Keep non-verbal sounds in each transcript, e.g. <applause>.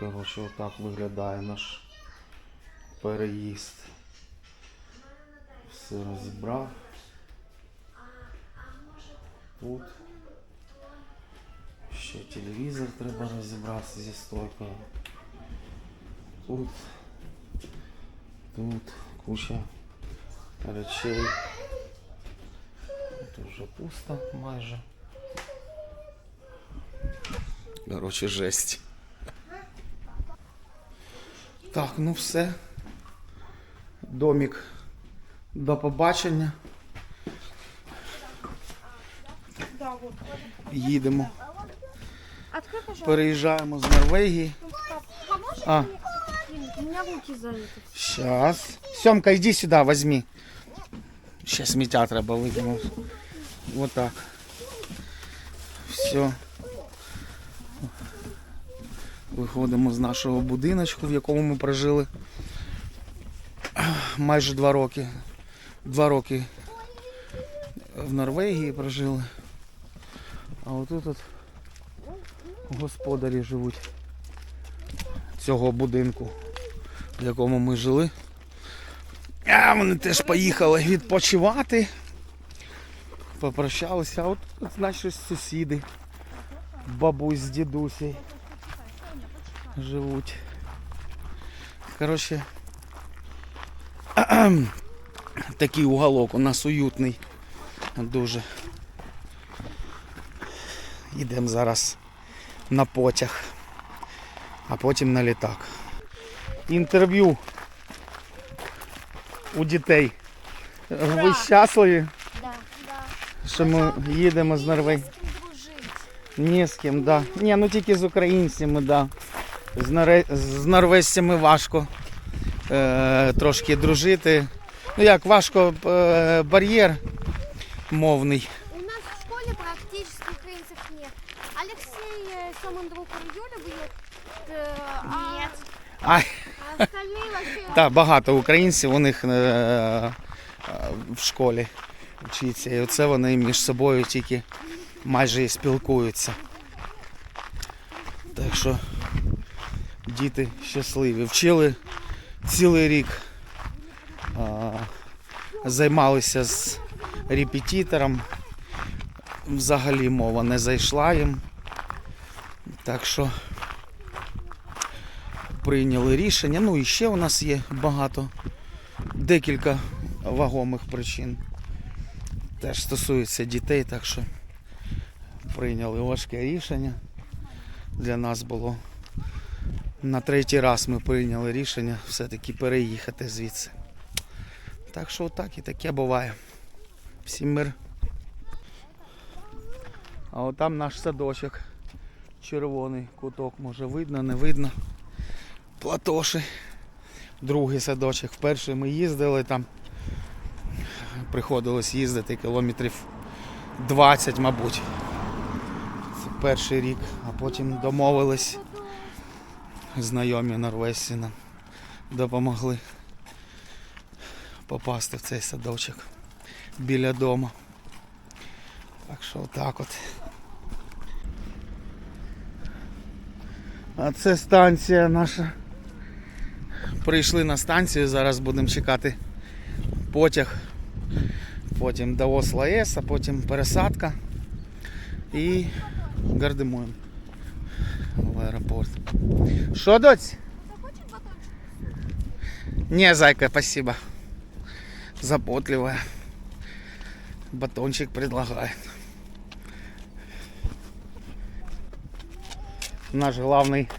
Коротше, отак виглядає наш переїзд. Все розібрав. Тут. Ще телевізор треба розібратися зі стойкою. Тут. Тут куча речей. Тут вже пусто майже. Короче, жесть. Так, ну все. Домик. До побачення. Їдемо. Переїжджаємо з Норвегії. А, У меня руки заняты. сейчас. Семка, иди сюда, возьми. Ще сміття треба викинути. Вот так. Все. Виходимо з нашого будиночку, в якому ми прожили майже два роки. Два роки в Норвегії прожили. А отут от господарі живуть цього будинку, в якому ми жили. А вони теж поїхали відпочивати. Попрощалися. А от, от наші сусіди. Бабусь з дідусей живуть. Коротше, <clears throat> такий уголок у нас уютний. Дуже. Йдемо зараз на потяг, а потім на літак. Інтерв'ю у дітей. Ви щасливі, Да, да. що ми їдемо з Норвегії? С. Ні з ким, да. Ні, ну тільки з українцями, да. З, норе... з норвезцями важко е, трошки дружити. Ну як важко е, бар'єр мовний. У нас в школе практически украинцев нет. Алексей, э, самый друг Юля будет. э, а- Нет. А, А остальные вообще... так, багато українців у них е, е, в школі вчиться. І оце вони між собою тільки майже і спілкуються. Так що діти щасливі. Вчили цілий рік. А, займалися з репетитором. Взагалі мова не зайшла їм. Так що прийняли рішення. Ну і ще у нас є багато, декілька вагомих причин. Теж стосується дітей, так що прийняли важке рішення. Для нас було на третій раз ми прийняли рішення все-таки переїхати звідси. Так що отак і таке буває. Всім мир. А отам наш садочок. Червоний куток, може видно, не видно. Платоші. Другий садочок. Вперше ми їздили там. Приходилось їздити кілометрів 20, мабуть. Це перший рік, а потім домовились. Знайомі норвежці нам допомогли попасти в цей садочок біля дому. Так що отак от. А це станція наша. Прийшли на станцію, зараз будемо чекати потяг. Потім до Осла С, а потім пересадка і гардемуємо в доць? Захочет батончик? Не, зайка, спасибо. Заботливая. Батончик предлагает. Наш главный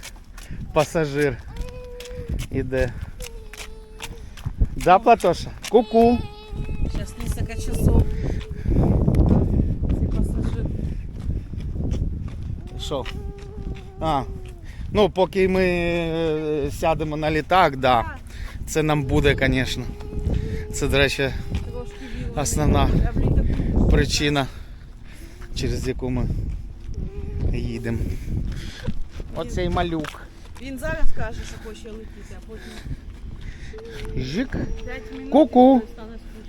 пассажир іде. Да, Платоша? Ку-ку. Сейчас несколько часов. Що? А, ну поки ми е, сядемо на літак, да. Це нам буде, звісно. Це, до речі, Основна. Причина, через яку ми їдемо. Оцей малюк. Він зараз каже, що хоче летіти, а потім Жик. 5 Ку-ку.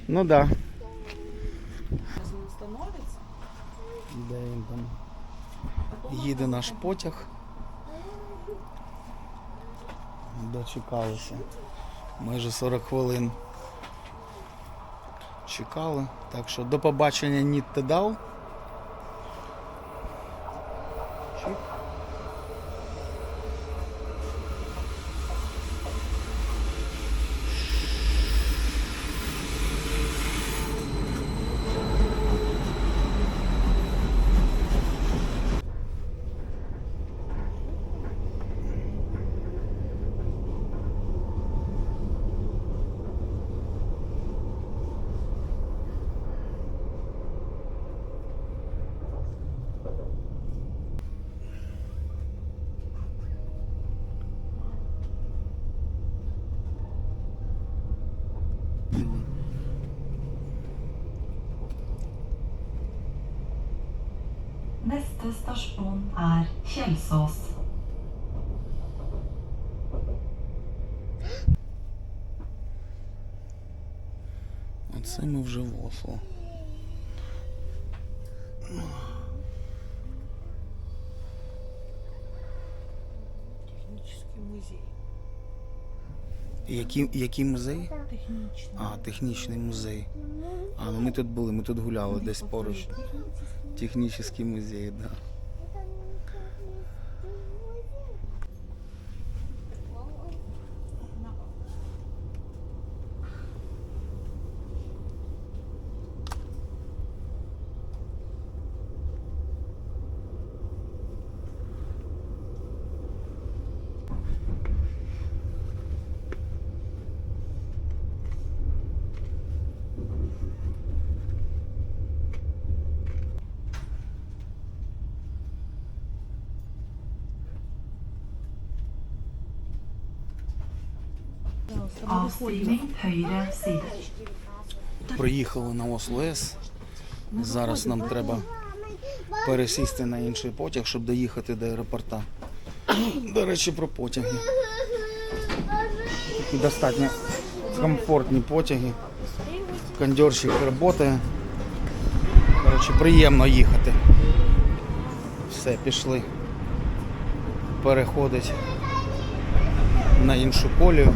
Ну да. Він встановиться. Де він там? Їде наш потяг. Дочекалися. Майже 40 хвилин. Чекали. Так що до побачення Нід ти Neste stasjon er Kjelsås. Оце ми вже в Осло. Технический музей. Який, який музей? Технічний. А, технічний музей. А, ну ми тут були, ми тут гуляли десь поруч. Технічний музей, так. Да. Приїхали на Осло С. Зараз нам треба пересісти на інший потяг, щоб доїхати до аеропорта. До речі, про потяги. Достатньо комфортні потяги. Кондьорщик працює. Коротше, приємно їхати. Все, пішли. Переходить на іншу колію.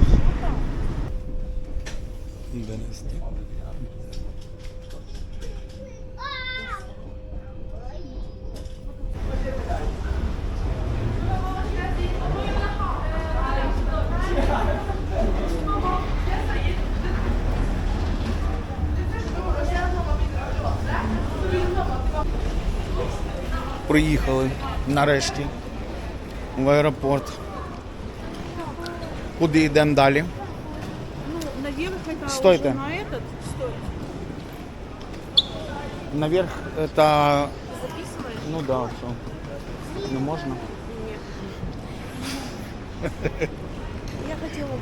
Донести. Приїхали нарешті в аеропорт. Куди йдемо далі? Ну, наверх это Стойте. уже на этот. Стой. Наверх это... Записываешь? Ну да, все. Не можна? Я хотела